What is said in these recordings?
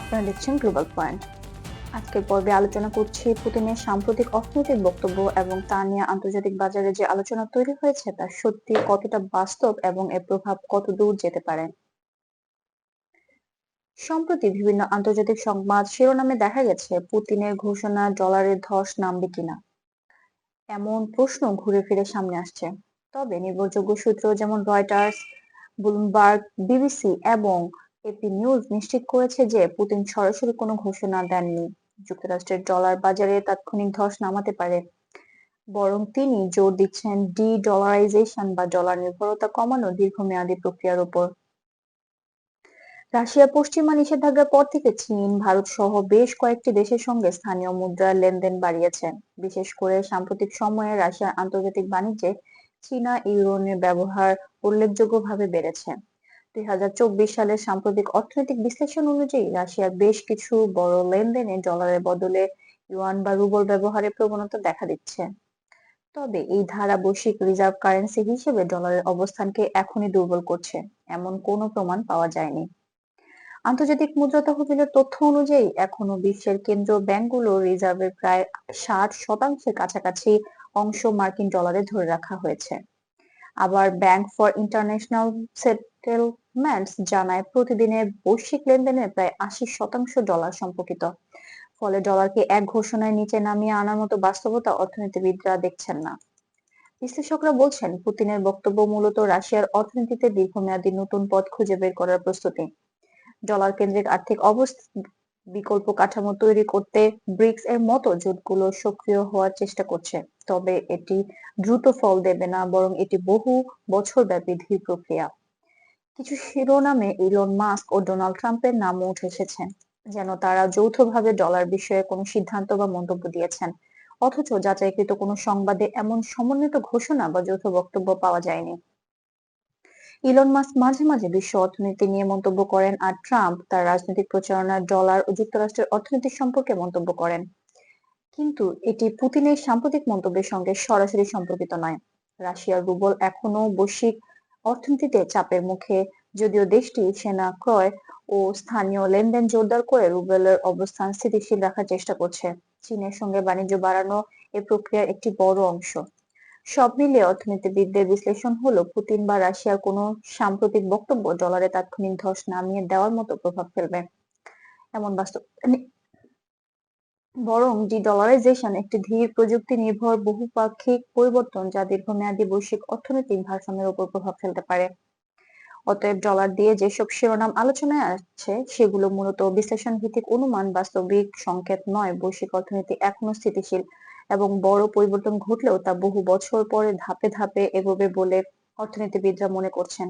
আপনারা দেখছেন global point আজকের পর্বে আলোচনা করছি পুতিনের সাম্প্রতিক অর্থনৈতিক বক্তব্য এবং তা নিয়ে আন্তর্জাতিক বাজারে যে আলোচনা তৈরি হয়েছে, তা সত্যি কতটা বাস্তব এবং এর প্রভাব কত দূর যেতে পারে? সম্প্রতি বিভিন্ন আন্তর্জাতিক সংবাদ শিরোনামে দেখা গেছে পুতিনের ঘোষণা ডলারের ধস নামবে কিনা। এমন প্রশ্ন ঘুরে ফিরে সামনে আসছে। তবে নির্ভরযোগ্য সূত্র যেমন রয়টার্স ব্লুমবার্গ বিবিসি এবং এপি নিউজ নিশ্চিত করেছে যে পুতিন সরাসরি কোনো ঘোষণা দেননি। যুক্তরাষ্ট্রের ডলার বাজারে তাৎক্ষণিক ধস নামাতে পারে। বরং তিনি জোর দিচ্ছেন ডি ডলারাইজেশন বা ডলার নির্ভরতা কমানো দীর্ঘমেয়াদী প্রক্রিয়ার উপর রাশিয়া পশ্চিমা নিষেধাজ্ঞার পর থেকে চীন, ভারত সহ বেশ কয়েকটি দেশের সঙ্গে স্থানীয় মুদ্রার লেনদেন বাড়িয়েছে। বিশেষ করে সাম্প্রতিক সময়ে রাশিয়ার আন্তর্জাতিক বাণিজ্যে চীনা ইউরোনের ব্যবহার উল্লেখযোগ্যভাবে বেড়েছে। দুই সালের সাম্প্রতিক অর্থনৈতিক বিশ্লেষণ অনুযায়ী রাশিয়ার বেশ কিছু বড় লেনদেনে ডলারের বদলে ইউয়ান বা রুবল ব্যবহারের প্রবণতা দেখা দিচ্ছে। তবে এই ধারা বৈশ্বিক রিজার্ভ কারেন্সি হিসেবে ডলারের অবস্থানকে এখনই দুর্বল করছে, এমন কোনো প্রমাণ পাওয়া যায়নি। আন্তর্জাতিক মুদ্রা তহবিলের তথ্য অনুযায়ী এখনও বিশ্বের কেন্দ্রীয় ব্যাংকগুলো রিজার্ভের প্রায় ষাট শতাংশের কাছাকাছি অংশ মার্কিন ডলারে ধরে রাখা হয়েছে। আবার ব্যাংক ফর ইন্টারন্যাশনাল সেটেলমেন্টস জানায় প্রতিদিনের বৈশ্বিক লেনদেনের প্রায় আশি শতাংশ ডলার সম্পর্কিত। ফলে ডলারকে এক ঘোষণায় নিচে নামিয়ে আনার মতো বাস্তবতা অর্থনীতিবিদরা দেখছেন না। বিশ্লেষকরা বলছেন, পুতিনের বক্তব্য মূলত রাশিয়ার অর্থনীতিতে দীর্ঘমেয়াদী নতুন পথ খুঁজে বের করার প্রস্তুতি। ডলার কেন্দ্রিক আর্থিক অবস্থা বিকল্প কাঠামো তৈরি করতে ব্রিক্স এর মতো জোটগুলো সক্রিয় হওয়ার চেষ্টা করছে। তবে এটি দ্রুত ফল দেবে না, বরং এটি বহু বছর ব্যাপী ধীর প্রক্রিয়া। কিছু শিরোনামে ইলন মাস্ক ও ডোনাল্ড ট্রাম্পের নামও উঠে এসেছে, যেন তারা যৌথভাবে ডলার বিষয়ে কোনো সিদ্ধান্ত বা মন্তব্য দিয়েছেন। অথচ যাচাইকৃত কোনো সংবাদে এমন সমন্বিত ঘোষণা বা যৌথ বক্তব্য পাওয়া যায়নি। ইলন মাস্ক মাঝে মাঝে বিশ্ব অর্থনীতি নিয়ে মন্তব্য করেন আর ট্রাম্প তার রাজনৈতিক প্রচারণার ডলার ও যুক্তরাষ্ট্রের অর্থনীতি সম্পর্কে মন্তব্য করেন। কিন্তু এটি পুতিনের সাম্প্রতিক মন্তব্যের সঙ্গে সরাসরি সম্পর্কিত নয়। রাশিয়ার রুবল এখনও বৈশ্বিক অর্থনীতিতে চাপের মুখে, যদিও দেশটি সেনা ক্রয় ও স্থানীয় লেনদেন জোরদার করে রুবেলের অবস্থান স্থিতিশীল রাখার চেষ্টা করছে। চীনের সঙ্গে বাণিজ্য বাড়ানো এ প্রক্রিয়ার একটি বড় অংশ। সব মিলিয়ে অর্থনীতিবিদদের বিশ্লেষণ হলো, পুতিন বা রাশিয়ার কোনো সাম্প্রতিক বক্তব্য ডলারে তাৎক্ষণিক ধস নামিয়ে দেওয়ার মতো প্রভাব ফেলবে। এমন বাস্তব বরং ডি ডলারাইজেশন একটি ধীর প্রযুক্তি নির্ভর বহুপাক্ষিক পরিবর্তন যা দীর্ঘমেয়াদী বৈশ্বিক অর্থনৈতিক ভারসাম্যের উপর প্রভাব ফেলতে পারে। অতএব ডলার দিয়ে যেসব শিরোনাম আলোচনায় আসছে, সেগুলো মূলত বিশ্লেষণ ভিত্তিক অনুমান, বাস্তবিক সংকেত নয়, বৈশ্বিক অর্থনীতি এখনও স্থিতিশীল। এবং বড় পরিবর্তন ঘটলেও তা বহু বছর পরে ধাপে ধাপে এগোবে বলে অর্থনীতিবিদরা মনে করছেন।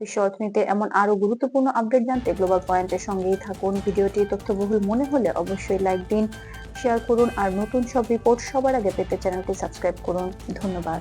বিশ্ব অর্থনীতির এমন আরও গুরুত্বপূর্ণ আপডেট জানতে গ্লোবাল পয়েন্টের সঙ্গেই থাকুন। ভিডিওটি তথ্যবহুল মনে হলে অবশ্যই লাইক দিন শেয়ার করুন আর নতুন সব রিপোর্ট সবার আগে পেতে চ্যানেলটি সাবস্ক্রাইব করুন। ধন্যবাদ।